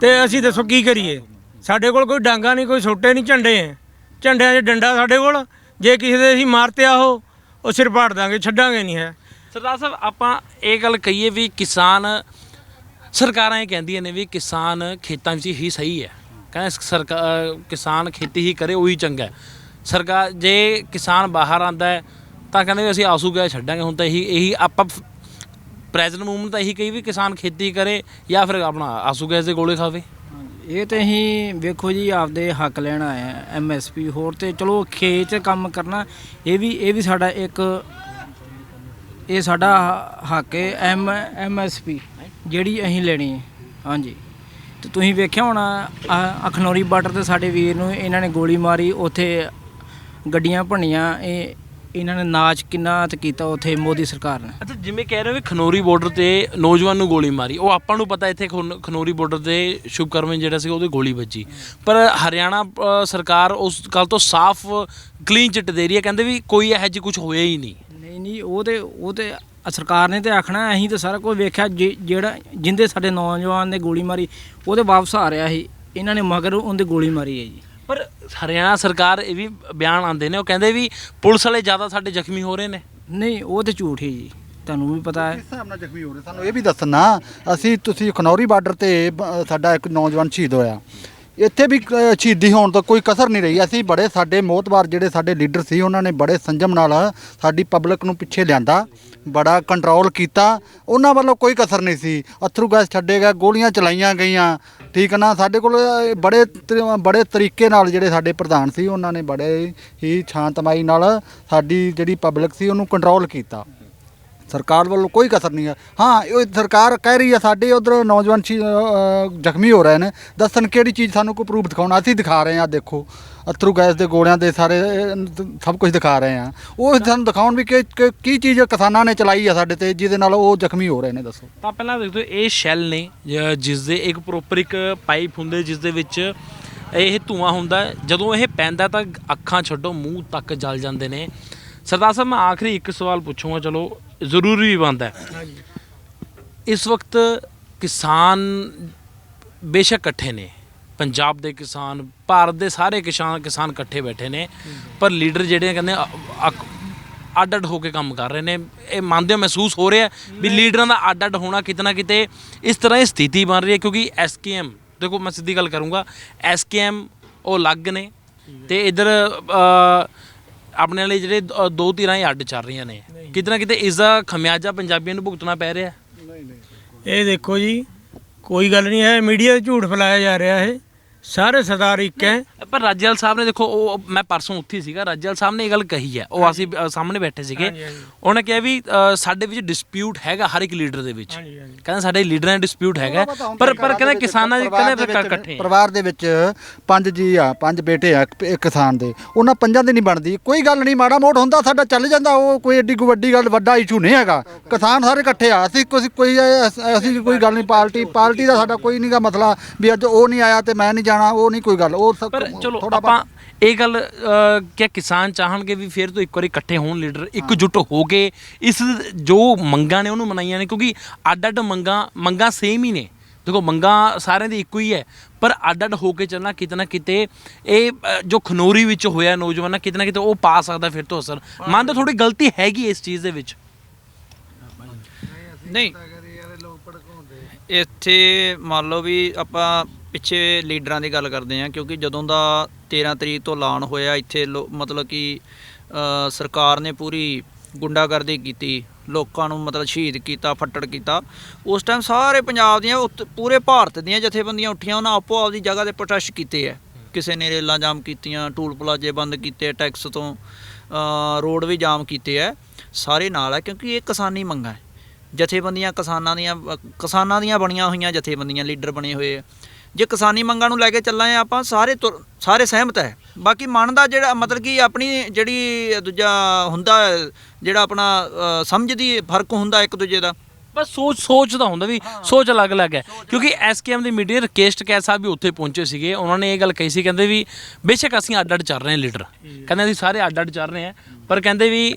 ਤੇ ਅਸੀਂ ਦੱਸੋ ਕੀ ਕਰੀਏ? ਸਾਡੇ ਕੋਲ ਕੋਈ ਡਾਂਗਾ ਨਹੀਂ ਕੋਈ ਛੋਟੇ ਨਹੀਂ ਝੰਡੇ ਹੈ। ਝੰਡਿਆਂ 'ਚ ਡੰਡਾ ਸਾਡੇ ਕੋਲ ਜੇ ਕਿਸੇ ਦੇ ਅਸੀਂ ਮਾਰਤੇ ਆਹੋ ਉਹ ਸਿਰ ਪਾੜ ਦਾਂਗੇ ਛੱਡਾਂਗੇ ਨਹੀਂ ਹੈ।
ਸਰਦਾਰ ਸਾਹਿਬ ਆਪਾਂ ਇਹ ਗੱਲ ਕਹੀਏ ਵੀ ਕਿਸਾਨ ਸਰਕਾਰਾਂ ਇਹ ਕਹਿੰਦੀਆਂ ਨੇ ਵੀ ਕਿਸਾਨ ਖੇਤਾਂ ਵਿੱਚ ਹੀ ਸਹੀ ਹੈ। ਕਹਿੰਦੇ ਸਰਕਾਰ ਕਿਸਾਨ ਖੇਤੀ ਹੀ ਕਰੇ, ਉਹੀ ਚੰਗਾ ਹੈ। ਸਰਕਾਰ ਜੇ ਕਿਸਾਨ ਬਾਹਰ ਆਂਦਾ ਹੈ, ਤਾਂ ਕਹਿੰਦੇ ਵੀ ਅਸੀਂ ਆਸੂ ਗਏ ਛੱਡਾਂਗੇ। ਹੁਣ ਤਾਂ ਇਹੀ ਇਹੀ ਆਪਾਂ ਪ੍ਰੈਜ਼ੈਂਟ ਮੂਵਮੈਂਟ ਤਾਂ ਇਹੀ ਕਹੀ ਵੀ ਕਿਸਾਨ ਖੇਤੀ ਕਰੇ ਜਾਂ ਫਿਰ ਆਪਣਾ ਆਸੂ ਗੈਸ ਦੇ ਗੋਲੇ ਖਾਵੇ।
ਇਹ ਤੇ ਅਸੀਂ ਵੇਖੋ ਜੀ, ਆਪਦੇ ਹੱਕ ਲੈਣ ਆਏ ਆ ਐਮਐਸਪੀ ਹੋਰ ਤੇ ਚਲੋ ਖੇਤ ਕੰਮ ਕਰਨਾ, ਇਹ ਵੀ ਇਹ ਵੀ ਸਾਡਾ ਇੱਕ ਇਹ ਸਾਡਾ ਹੱਕ ਹੈ ਐਮ ਐਮਐਸਪੀ ਜਿਹੜੀ ਅਸੀਂ ਲੈਣੀ ਹੈ। ਹਾਂਜੀ। ਤੇ ਤੁਸੀਂ ਵੇਖਿਆ ਹੋਣਾ ਆਹ ਅਖਨੌਰੀ ਬਾਰਡਰ ਤੇ ਸਾਡੇ ਵੀਰ ਨੂੰ ਇਹਨਾਂ ਨੇ ਗੋਲੀ ਮਾਰੀ ਉੱਥੇ ਗੱਡੀਆਂ ਭੰਨੀਆਂ ਇਹ ਇਹਨਾਂ ਨੇ ਨਾਚ ਕਿੰਨਾ ਤੇ ਕੀਤਾ ਉੱਥੇ ਮੋਦੀ ਸਰਕਾਰ ਨੇ।
ਅੱਛਾ ਜਿਵੇਂ ਕਹਿ ਰਹੇ ਹੋ ਵੀ ਖਨੋਰੀ ਬਾਰਡਰ ਤੇ ਨੌਜਵਾਨ ਨੂੰ ਗੋਲੀ ਮਾਰੀ ਉਹ ਆਪਾਂ ਨੂੰ ਪਤਾ ਇੱਥੇ ਖੁਨ- ਖਨੋਰੀ ਬਾਰਡਰ ਤੇ ਸ਼ੁਭਕਰਮਨ ਜਿਹੜਾ ਸੀ ਉਹਦੇ ਗੋਲੀ ਵੱਜੀ। ਪਰ ਹਰਿਆਣਾ ਅ, ਸਰਕਾਰ ਉਸ ਗੱਲ ਤੋਂ ਸਾਫ਼ ਕਲੀਨ ਚਿੱਟ ਦੇ ਰਹੀ ਹੈ ਕਹਿੰਦੇ ਵੀ ਕੋਈ ਇਹੋ ਜਿਹੀ ਕੁਝ ਹੋਇਆ ਹੀ ਨਹੀਂ।
ਨਹੀਂ ਨਹੀਂ ਉਹ ਤੇ ਉਹ ਤੇ ਸਰਕਾਰ ਨੇ ਤੇ ਆਖਣਾ ਅਸੀਂ ਤਾਂ ਸਾਰਾ ਕੁਝ ਵੇਖਿਆ ਜਿ- ਜਿਹੜਾ ਜਿੰਦੇ ਸਾਡੇ ਨੌਜਵਾਨ ਨੇ ਗੋਲੀ ਮਾਰੀ ਉਹਦੇ ਵਾਪਸ ਆ ਰਿਹਾ ਸੀ। ਇਹਨਾਂ ਨੇ ਮਗਰ ਉਹਦੇ ਗੋਲੀ ਮਾਰੀ ਹੈ ਜੀ।
ਪਰ ਹਰਿਆਣਾ ਸਰਕਾਰ ਇਹ ਵੀ ਬਿਆਨ ਆਉਂਦੇ ਨੇ ਉਹ ਕਹਿੰਦੇ ਵੀ ਪੁਲਿਸ ਵਾਲੇ ਜ਼ਿਆਦਾ ਸਾਡੇ ਜ਼ਖਮੀ ਹੋ ਰਹੇ ਨੇ।
ਨਹੀਂ ਉਹ ਤੇ ਝੂਠ ਹੈ ਜੀ। ਤੁਹਾਨੂੰ ਵੀ ਪਤਾ ਹੈ।
ਕਿਸ ਹਿਸਾਬ ਨਾਲ ਜ਼ਖਮੀ ਹੋ ਰਹੇ? ਸਾਨੂੰ ਇਹ ਵੀ ਦੱਸਣਾ ਅਸੀਂ ਤੁਸੀਂ ਖਨੌਰੀ ਬਾਰਡਰ ਤੇ ਬ- ਸਾਡਾ ਇੱਕ ਨੌਜਵਾਨ ਸ਼ਹੀਦ ਹੋਇਆ। ਇੱਥੇ ਵੀ ਅ, ਸ਼ਹੀਦੀ ਹੋਣ ਤੋਂ ਕੋਈ ਕਸਰ ਨਹੀਂ ਰਹੀ। ਅਸੀਂ ਬੜੇ ਸਾਡੇ ਮੋਹਤਬਾਰ ਜਿਹੜੇ ਸਾਡੇ ਲੀਡਰ ਸੀ ਉਹਨਾਂ ਨੇ ਬੜੇ ਸੰਜਮ ਨਾਲ ਸਾਡੀ ਪਬਲਿਕ ਨੂੰ ਪਿੱਛੇ ਲਿਆਂਦਾ ਬੜਾ ਕੰਟਰੋਲ ਕੀਤਾ। ਉਹਨਾਂ ਵੱਲੋਂ ਕੋਈ ਕਸਰ ਨਹੀਂ ਸੀ। ਅਥਰੂ ਗੈਸ ਛੱਡੇ ਗਏ ਗੋਲੀਆਂ ਚਲਾਈਆਂ ਗਈਆਂ। ਠੀਕ ਹੈ ਨਾ? ਸਾਡੇ ਕੋਲ ਇਹ ਬੜੇ ਤਰ- ਬੜੇ ਤਰੀਕੇ ਨਾਲ ਜਿਹੜੇ ਸਾਡੇ ਪ੍ਰਧਾਨ ਸੀ ਉਹਨਾਂ ਨੇ ਬੜੇ ਹੀ ਸ਼ਾਂਤਮਈ ਨਾਲ ਸਾਡੀ ਜਿਹੜੀ ਪਬਲਿਕ ਸੀ ਉਹਨੂੰ ਕੰਟਰੋਲ ਕੀਤਾ। ਸਰਕਾਰ ਵੱਲੋਂ ਕੋਈ ਕਸਰ ਨਹੀਂ ਹੈ। ਹਾਂ ਇਹ ਸਰਕਾਰ ਕਹਿ ਰਹੀ ਹੈ ਸਾਡੇ ਉਧਰ ਨੌਜਵਾਨ ਅ, ਜ਼ਖਮੀ ਹੋ ਰਹੇ ਨੇ। ਦੱਸਣ ਕਿਹੜੀ ਚੀਜ਼ ਸਾਨੂੰ ਕੋਈ ਪ੍ਰੂਫ ਦਿਖਾਉਣਾ? ਅਸੀਂ ਦਿਖਾ ਰਹੇ ਹਾਂ ਦੇਖੋ। ਅਥਰੂ ਗੈਸ ਦੇ ਗੋਲਿਆਂ ਦੇ ਸਾਰੇ ਸਭ ਕੁਝ ਦਿਖਾ ਰਹੇ ਹਾਂ। ਉਹ ਸਾਨੂੰ ਦਿਖਾਉਣ ਵੀ ਕਿ ਕਿ- ਕੀ ਚੀਜ਼ ਕਿਸਾਨਾਂ ਨੇ ਚਲਾਈ ਆ ਸਾਡੇ ਤੇ ਜਿਹਦੇ ਨਾਲ ਉਹ ਜ਼ਖਮੀ ਹੋ ਰਹੇ ਨੇ ਦੱਸੋ।
ਤਾਂ ਪਹਿਲਾਂ ਦੇਖੋ ਇਹ ਸ਼ੈਲ ਨੇ ਜ- ਜਿਸ ਦੇ ਇੱਕ ਪ੍ਰੋਪਰ ਇੱਕ ਪਾਈਪ ਹੁੰਦੇ ਜਿਸ ਦੇ ਵਿੱਚ ਇਹ ਧੂਆਂ ਹੁੰਦਾ। ਹੈ। ਜਦੋਂ ਇਹ ਪੈਂਦਾ ਤਾਂ ਅੱਖਾਂ ਛੱਡੋ ਮੂੰਹ ਤੱਕ ਜਲ ਜਾਂਦੇ ਨੇ। ਸਰਦਾਰ ਸਾਹਿਬ ਮੈਂ ਆਖਰੀ ਇੱਕ ਸਵਾਲ ਪੁੱਛੂੰਗਾ ਚਲੋ ਜ਼ਰੂਰੀ ਵੀ ਬਣਦਾ ਹੈ। ਇਸ ਵਕਤ ਕਿਸਾਨ ਬੇਸ਼ੱਕ ਇਕੱਠੇ ਨੇ। ਪੰਜਾਬ ਦੇ ਕਿਸਾਨ ਭਾਰਤ ਦੇ ਸਾਰੇ ਕਿਸਾਨ ਕਿਸਾਨ ਇਕੱਠੇ ਬੈਠੇ ਨੇ। ਪਰ ਲੀਡਰ ਜਿਹੜੇ ਕਹਿੰਦੇ ਅੱਡ ਅੱਡ ਹੋ ਕੇ ਕੰਮ ਕਰ ਰਹੇ ਨੇ। ਇਹ ਮੰਨਦੇ ਹੋ ਮਹਿਸੂਸ ਹੋ ਰਿਹਾ ਵੀ ਲੀਡਰਾਂ ਦਾ ਅੱਡ ਅੱਡ ਹੋਣਾ ਕਿਤਨਾ ਕਿਤੇ ਇਸ ਤਰ੍ਹਾਂ ਇਹ ਸਥਿਤੀ ਬਣ ਰਹੀ ਹੈ। ਕਿਉਂਕਿ ਐਸਕੇਐਮ ਦੇਖੋ ਮੈਂ ਸਿੱਧੀ ਗੱਲ ਕਰੂੰਗਾ ਐਸਕੇਐਮ ਉਹ ਅਲੱਗ ਨੇ ਤੇ ਇਧਰ ਆਪਣੇ ਵਾਲੇ ਜਿਹੜੇ ਦ- ਦੋ ਧਿਰਾਂ ਹੀ ਅੱਡ ਚੱਲ ਰਹੀਆਂ ਨੇ। ਕਿਤਨਾ ਕਿਤੇ ਇਸ ਦਾ ਖਮਿਆਜਾ ਪੰਜਾਬੀਆਂ ਨੂੰ ਭੁਗਤਣਾ ਪੈ ਰਿਹਾ। ਹੈ
ਇਹ ਦੇਖੋ ਜੀ ਕੋਈ ਗੱਲ ਨਹੀਂ ਹੈ। ਮੀਡੀਆ 'ਚ ਝੂਠ ਫੈਲਾਇਆ ਜਾ ਰਿਹਾ ਹੈ ਸਾਰੇ ਸਰਦਾਰ ਇੱਕ ਹੈ।
ਪਰ ਰਾਜੇਵਾਲ ਸਾਹਿਬ ਨੇ ਦੇਖੋ ਉਹ ਮੈਂ ਪਰਸੋਂ ਉੱਥੇ ਸੀਗਾ ਰਾਜੇਵਾਲ ਸਾਹਿਬ ਨੇ ਇਹ ਗੱਲ ਕਹੀ ਹੈ। ਉਹ ਅਸੀਂ ਅ, ਸਾਹਮਣੇ ਬੈਠੇ ਸੀਗੇ।
ਹਾਂਜੀ, ਹਾਂਜੀ।
ਉਹਨੇ ਕਿਹਾ ਵੀ ਅ, ਸਾਡੇ ਵਿੱਚ ਡਿਸਪਿਊਟ ਹੈਗਾ ਹਰ ਇੱਕ ਲੀਡਰ ਦੇ ਵਿੱਚ।
ਹਾਂਜੀ, ਹਾਂਜੀ।
ਕਹਿੰਦਾ ਸਾਡੇ ਲੀਡਰਾਂ ਦਾ ਡਿਸਪਿਊਟ ਹੈਗਾ ਪਰ ਪਰ ਕਹਿੰਦੇ ਕਿਸਾਨਾਂ ਦੇ
ਪਰਿਵਾਰ
ਕਹਿੰਦੇ
ਵਿੱਚ-
ਇਕੱਠੇ ਆ।
ਪਰਿਵਾਰ ਦੇ ਵਿੱਚ ਪੰਜ ਜੀ ਆ ਪੰਜ ਬੇਟੇ ਆ ਇੱਕ- ਇੱਕ ਕਿਸਾਨ ਦੇ। ਉਹਨਾਂ ਪੰਜਾਂ ਦੀ ਨਹੀਂ ਬਣਦੀ। ਕੋਈ ਗੱਲ ਨਹੀਂ ਮਾੜਾ ਮੋੜ ਹੁੰਦਾ ਸਾਡਾ ਚੱਲ ਜਾਂਦਾ। ਉਹ ਕੋਈ ਏਡੀ ਕੋਈ ਵੱਡੀ ਗੱਲ ਵੱਡਾ ਇਸ਼ੂ ਨਹੀਂ ਹੈਗਾ। ਕਿਸਾਨ ਸਾਰੇ ਇਕੱਠੇ ਆ। ਅਸੀਂ ਕੋਈ ਕੋਈ ਅਸੀਂ ਕੋਈ ਗੱਲ ਨਹੀਂ ਪਾਰਟੀ ਪਾਰਟੀ ਦਾ ਸਾਡਾ ਕੋਈ ਨਹੀਂਗਾ ਮਸਲਾ ਵੀ ਅੱਜ ਉਹ ਨਹੀਂ ਆਇਆ ਤੇ ਮੈਂ ਨਹੀਂ ਜਾਣਾ। ਉਹ ਨਹੀਂ ਕੋਈ ਗੱਲ ਉਹ ਸਭ
ਪਰ ਚਲੋ
ਥੋੜ੍ਹਾ
ਆਪਾਂ ਇਹ ਗੱਲ ਅ, ਕਿ ਕਿਸਾਨ ਚਾਹਣਗੇ ਵੀ ਫਿਰ ਤੋਂ ਇੱਕ ਵਾਰੀ ਇਕੱਠੇ ਹੋਣ ਲੀਡਰ ਇਕਜੁੱਟ ਹੋ ਕੇ ਇਸ ਜੋ ਮੰਗਾਂ ਨੇ ਉਹਨੂੰ ਮਨਾਈਆਂ ਨੇ ਕਿਉਂਕਿ ਅੱਡ ਅੱਡ ਮੰਗਾਂ ਮੰਗਾਂ ਸੇਮ ਹੀ ਨੇ। ਦੇਖੋ ਮੰਗਾਂ ਸਾਰਿਆਂ ਦੀ ਇੱਕੋ ਹੀ ਹੈ ਪਰ ਅੱਡ ਅੱਡ ਹੋ ਕੇ ਚੱਲਣਾ ਕਿਤੇ ਨਾ ਕਿਤੇ ਇਹ ਅ, ਜੋ ਖਨੋਰੀ ਵਿੱਚ ਹੋਇਆ ਨੌਜਵਾਨਾਂ ਕਿਤੇ ਨਾ ਕਿਤੇ ਉਹ ਪਾ ਸਕਦਾ ਫਿਰ ਤੋਂ ਅਸਰ। ਮੰਨਦੇ ਥੋੜੀ ਗਲਤੀ ਹੈਗੀ ਇਸ ਚੀਜ਼ ਦੇ ਵਿੱਚ।
ਨਹੀਂ। ਇੱਥੇ ਮੰਨ ਲਓ ਵੀ ਆਪਾਂ ਪਿੱਛੇ ਲੀਡਰਾਂ ਦੀ ਗੱਲ ਕਰਦੇ ਹਾਂ, ਕਿਉਂਕਿ ਜਦੋਂ ਦਾ 13 ਤਰੀਕ ਤੋਂ ਐਲਾਨ ਹੋਇਆ, ਇੱਥੇ ਲੋ- ਮਤਲਬ ਕਿ ਸਰਕਾਰ ਨੇ ਪੂਰੀ ਗੁੰਡਾਗਰਦੀ ਕੀਤੀ, ਲੋਕਾਂ ਨੂੰ ਮਤਲਬ ਸ਼ਹੀਦ ਕੀਤਾ, ਫੱਟੜ ਕੀਤਾ। ਉਸ ਟਾਈਮ ਸਾਰੇ ਪੰਜਾਬ ਦੀਆਂ ਉੱਤ- ਪੂਰੇ ਭਾਰਤ ਦੀਆਂ ਜਥੇਬੰਦੀਆਂ ਉੱਠੀਆਂ, ਉਹਨਾਂ ਆਪੋ ਆਪਦੀ ਜਗ੍ਹਾ ਤੇ ਪ੍ਰੋਟੈਸਟ ਕੀਤੇ ਹੈ ਕਿਸੇ ਨੇ ਰੇਲਾਂ ਜਾਮ ਕੀਤੀਆਂ, ਟੂਲ ਪਲਾਜੇ ਬੰਦ ਕੀਤੇ ਟੈਕਸ ਤੋਂ ਰੋਡ ਵੀ ਜਾਮ ਕੀਤੇ ਹੈ ਸਾਰੇ ਨਾਲ ਹੈ ਕਿਉਂਕਿ ਇਹ ਕਿਸਾਨੀ ਮੰਗਾਂ ਜਥੇਬੰਦੀਆਂ ਕਿਸਾਨਾਂ ਦੀਆਂ ਕਿਸਾਨਾਂ ਦੀਆਂ ਬਣੀਆਂ ਹੋਈਆਂ ਜਥੇਬੰਦੀਆਂ, ਲੀਡਰ ਬਣੇ ਹੋਏ ਆ। ਜੇ ਕਿਸਾਨੀ ਮੰਗਾਂ ਨੂੰ ਲੈ ਕੇ ਚੱਲਾਂਗੇ ਆਪਾਂ ਸਾਰੇ ਸਾਰੇ ਸਹਿਮਤ ਹੈ। ਬਾਕੀ ਮਨ ਦਾ ਜਿਹੜਾ ਮਤਲਬ ਕਿ ਆਪਣੀ ਜਿਹੜੀ ਦੂਜਾ ਹੁੰਦਾ ਜਿਹੜਾ ਆਪਣਾ ਸਮਝ ਦੀ ਫ਼ਰਕ ਹੁੰਦਾ ਇੱਕ ਦੂਜੇ ਦਾ।
ਬਸ ਸੋਚ ਸੋਚ ਦਾ ਹੁੰਦਾ ਵੀ ਸੋਚ ਅਲੱਗ-ਅਲੱਗ ਹੈ। ਕਿਉਂਕਿ ਐਸਕੇਐਮ ਦੇ ਮੀਡੀਆ ਰਕੇਸ਼ ਟਕੈਤ ਸਾਹਿਬ ਵੀ ਉੱਥੇ ਪਹੁੰਚੇ ਸੀਗੇ। ਉਹਨਾਂ ਨੇ ਇਹ ਗੱਲ ਕਹੀ ਸੀ ਕਹਿੰਦੇ ਵੀ ਬੇਸ਼ੱਕ ਅਸੀਂ ਅੱਡ-ਅੱਡ ਚੱਲ ਰਹੇ ਹਾਂ ਲੀਡਰ। ਕਹਿੰਦੇ ਅਸੀਂ ਸਾਰੇ ਅੱਡ-ਅੱਡ ਚੱਲ ਰਹੇ ਹਾਂ। ਪਰ ਕਹਿੰਦੇ ਵੀ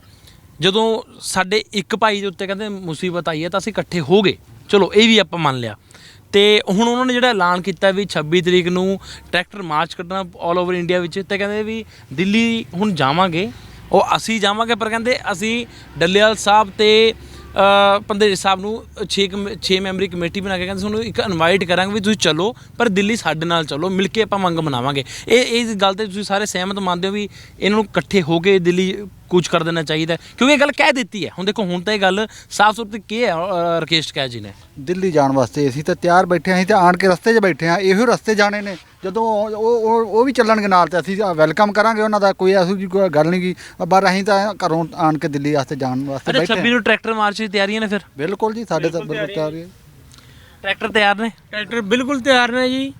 ਜਦੋਂ ਸਾਡੇ ਇੱਕ ਭਾਈ ਦੇ ਉੱਤੇ ਕਹਿੰਦੇ ਮੁਸੀਬਤ ਆਈ ਹੈ ਤਾਂ ਅਸੀਂ ਇਕੱਠੇ ਹੋ ਗਏ। ਚਲੋ ਇਹ ਵੀ ਆਪਾਂ ਮੰਨ ਲਿਆ। ਤੇ ਹੁਣ ਉਹਨਾਂ ਨੇ ਜਿਹੜਾ ਐਲਾਨ ਕੀਤਾ ਵੀ 26 ਤਰੀਕ ਨੂੰ ਟਰੈਕਟਰ ਮਾਰਚ ਕੱਢਣਾ ਆਲ ਓਵਰ ਇੰਡੀਆ ਵਿੱਚ ਤੇ ਕਹਿੰਦੇ ਵੀ ਦਿੱਲੀ ਹੁਣ ਜਾਵਾਂਗੇ। ਉਹ ਅਸੀਂ ਜਾਵਾਂਗੇ ਪਰ ਕਹਿੰਦੇ ਅਸੀਂ ਡੱਲੇਵਾਲ ਸਾਹਿਬ ਤੇ ਅ, ਪੰਦੇਰ ਸਾਹਿਬ ਨੂੰ 6 6 ਮੈਂਬਰੀ ਕਮੇਟੀ ਬਣਾ ਕੇ ਕਹਿੰਦੇ ਤੁਹਾਨੂੰ ਇੱਕ ਇਨਵਾਈਟ ਕਰਾਂਗੇ ਵੀ ਤੁਸੀਂ ਚਲੋ ਪਰ ਦਿੱਲੀ ਸਾਡੇ ਨਾਲ ਚੱਲੋ ਮਿਲ ਕੇ ਆਪਾਂ ਮੰਗ ਮਨਾਵਾਂਗੇ। ਇਹ ਇਹ ਗੱਲ ਤੇ ਤੁਸੀਂ ਸਾਰੇ ਸਹਿਮਤ ਮੰਨਦੇ ਹੋ ਵੀ ਇਹਨਾਂ ਨੂੰ ਇਕੱਠੇ ਹੋ ਕੇ ਦਿੱਲੀ ਕੂਚ ਕਰ ਦੇਣਾ ਚਾਹੀਦਾ ਹੈ? ਕਿਉਂਕਿ ਇਹ ਗੱਲ ਕਹਿ ਦਿੱਤੀ ਹੈ। ਹੁਣ ਦੇਖੋ ਹੁਣ ਤਾਂ ਇਹ ਗੱਲ ਸਾਫ਼ ਤੌਰ ਤੇ ਕੀ ਹੈ ਅ, ਰਕੇਸ਼ ਕੈਜ ਜੀ ਨੇ?
ਦਿੱਲੀ ਜਾਣ ਵਾਸਤੇ ਅਸੀਂ ਤਾਂ ਤਿਆਰ ਬੈਠੇ ਆਂ ਅਸੀਂ ਤਾਂ ਆਣ ਕੇ ਰਸਤੇ 'ਚ ਬੈਠੇ ਆਂ ਇਹੋ ਰਸਤੇ ਜਾਣੇ ਨੇ। ਜਦੋਂ ਉਹ ਉਹ ਉਹ ਵੀ ਚੱਲਣਗੇ ਨਾਲ ਤੇ ਅਸੀਂ ਵੈਲਕਮ ਕਰਾਂਗੇ ਉਹਨਾਂ ਦਾ। ਕੋਈ ਐਸੀ ਕੋਈ ਗੱਲ ਨਹੀਂ ਗੀ। ਪਰ ਅਸੀਂ ਤਾਂ ਘਰੋਂ ਆਣ ਕੇ ਦਿੱਲੀ ਵਾਸਤੇ ਜਾਣ ਵਾਸਤੇ
ਅੱਛਾ
ਬੈਠੇ
26
ਆਂ।
ਨੂੰ ਟਰੈਕਟਰ ਮਾਰਚ ਦੀ ਤਿਆਰੀਆਂ ਨੇ ਫਿਰ?
ਬਿਲਕੁਲ ਜੀ ਸਾਡੇ ਤਾਂ ਬਿਲਕੁਲ ਤਿਆਰ ਹੈ
ਟਰੈਕਟਰ ਤਿਆਰ ਨੇ?
ਟਰੈਕਟਰ ਬਿਲਕੁਲ ਤਿਆਰ ਨੇ ਜੀ।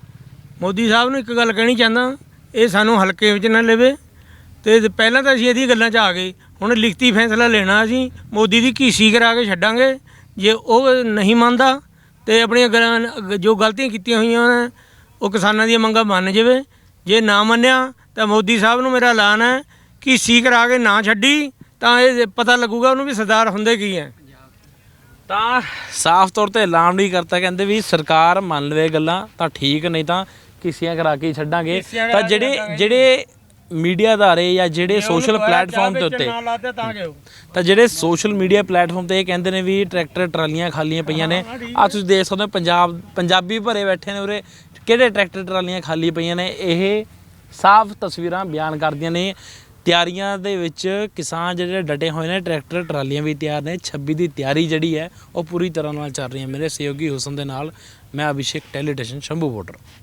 ਮੋਦੀ ਸਾਹਿਬ ਨੂੰ ਇੱਕ ਗੱਲ ਕਹਿਣੀ ਚਾਹੁੰਦਾ। ਇਹ ਸਾਨੂੰ ਹਲਕੇ ਵਿੱਚ ਨਾ ਲਵੇ। ਤੇ ਪਹਿਲਾਂ ਤਾਂ ਅਸੀਂ ਇਹਦੀ ਗੱਲਾਂ 'ਚ ਆ ਗਏ। ਹੁਣ ਲਿਖਤੀ ਫੈਸਲਾ ਲੈਣਾ ਅਸੀਂ ਮੋਦੀ ਦੀ ਘੀਸੀ ਕਰਾ ਕੇ ਛੱਡਾਂਗੇ। ਜੇ ਉਹ ਨਹੀਂ ਮੰਨਦਾ ਤੇ ਆਪਣੀਆਂ ਗੱਲਾਂ ਜੋ ਗਲਤੀਆਂ ਕੀਤੀਆਂ ਹੋਈਆਂ ਨੇ ਉਹ ਕਿਸਾਨਾਂ ਦੀਆਂ ਮੰਗਾਂ ਮੰਨ ਜਾਵੇ। ਜੇ ਨਾ ਮੰਨਿਆ ਤਾਂ ਮੋਦੀ ਸਾਹਿਬ ਨੂੰ ਮੇਰਾ ਐਲਾਨ ਹੈ ਘੀਸੀ ਕਰਾ ਕੇ ਨਾ ਛੱਡੀ ਤਾਂ ਇਹ ਪਤਾ ਲੱਗੂਗਾ ਉਹਨੂੰ ਵੀ ਸਰਦਾਰ ਹੁੰਦੇ ਕੀ ਹੈ।
ਤਾਂ ਸਾਫ਼ ਤੌਰ ਤੇ ਐਲਾਨ ਵੀ ਕਰਤਾ ਕਹਿੰਦੇ ਵੀ ਸਰਕਾਰ ਮੰਨ ਲਵੇ ਗੱਲਾਂ ਤਾਂ ਠੀਕ ਨਹੀਂ ਤਾਂ ਕਿਸੀਆਂ ਕਰਾ ਕੇ ਛੱਡਾਂਗੇ। ਤਾਂ ਜਿਹੜੇ। ਜਿਹੜੇ ਮੀਡੀਆ ਅਦਾਰੇ ਜਾਂ ਜਿਹੜੇ ਸੋਸ਼ਲ ਪਲੇਟਫਾਰਮ ਦੇ ਉੱਤੇ ਤਾਂ ਜਿਹੜੇ ਸੋਸ਼ਲ ਮੀਡੀਆ ਪਲੇਟਫਾਰਮ ਤੇ ਇਹ ਕਹਿੰਦੇ ਨੇ ਵੀ ਟਰੈਕਟਰ ਟਰਾਲੀਆਂ ਖਾਲੀਆਂ ਪਈਆਂ ਨੇ। ਆ ਤੁਸੀਂ ਦੇਖ ਸਕਦੇ ਹੋ ਪੰਜਾਬ ਪੰਜਾਬੀ ਭਰੇ ਬੈਠੇ ਨੇ ਉਰੇ। ਕਿਹੜੇ ਟਰੈਕਟਰ ਟਰਾਲੀਆਂ ਖਾਲੀ ਪਈਆਂ ਨੇ? ਇਹ ਸਾਫ਼ ਤਸਵੀਰਾਂ ਬਿਆਨ ਕਰਦੀਆਂ ਨੇ। ਤਿਆਰੀਆਂ ਦੇ ਵਿੱਚ ਕਿਸਾਨ ਜਿਹੜੇ ਡਟੇ ਹੋਏ ਨੇ ਟਰੈਕਟਰ ਟਰਾਲੀਆਂ ਵੀ ਤਿਆਰ ਨੇ। 26 ਦੀ ਤਿਆਰੀ ਜਿਹੜੀ ਹੈ ਉਹ ਪੂਰੀ ਤਰ੍ਹਾਂ ਨਾਲ ਚੱਲ ਰਹੀ ਹੈ। ਮੇਰੇ ਸਹਿਯੋਗੀ ਹੁਸਨ ਦੇ ਨਾਲ ਮੈਂ ਅਭਿਸ਼ੇਕ ਟੈਲੀਟੇਸ਼ਨ ਸ਼ੰਭੂ ਬੋਟਰ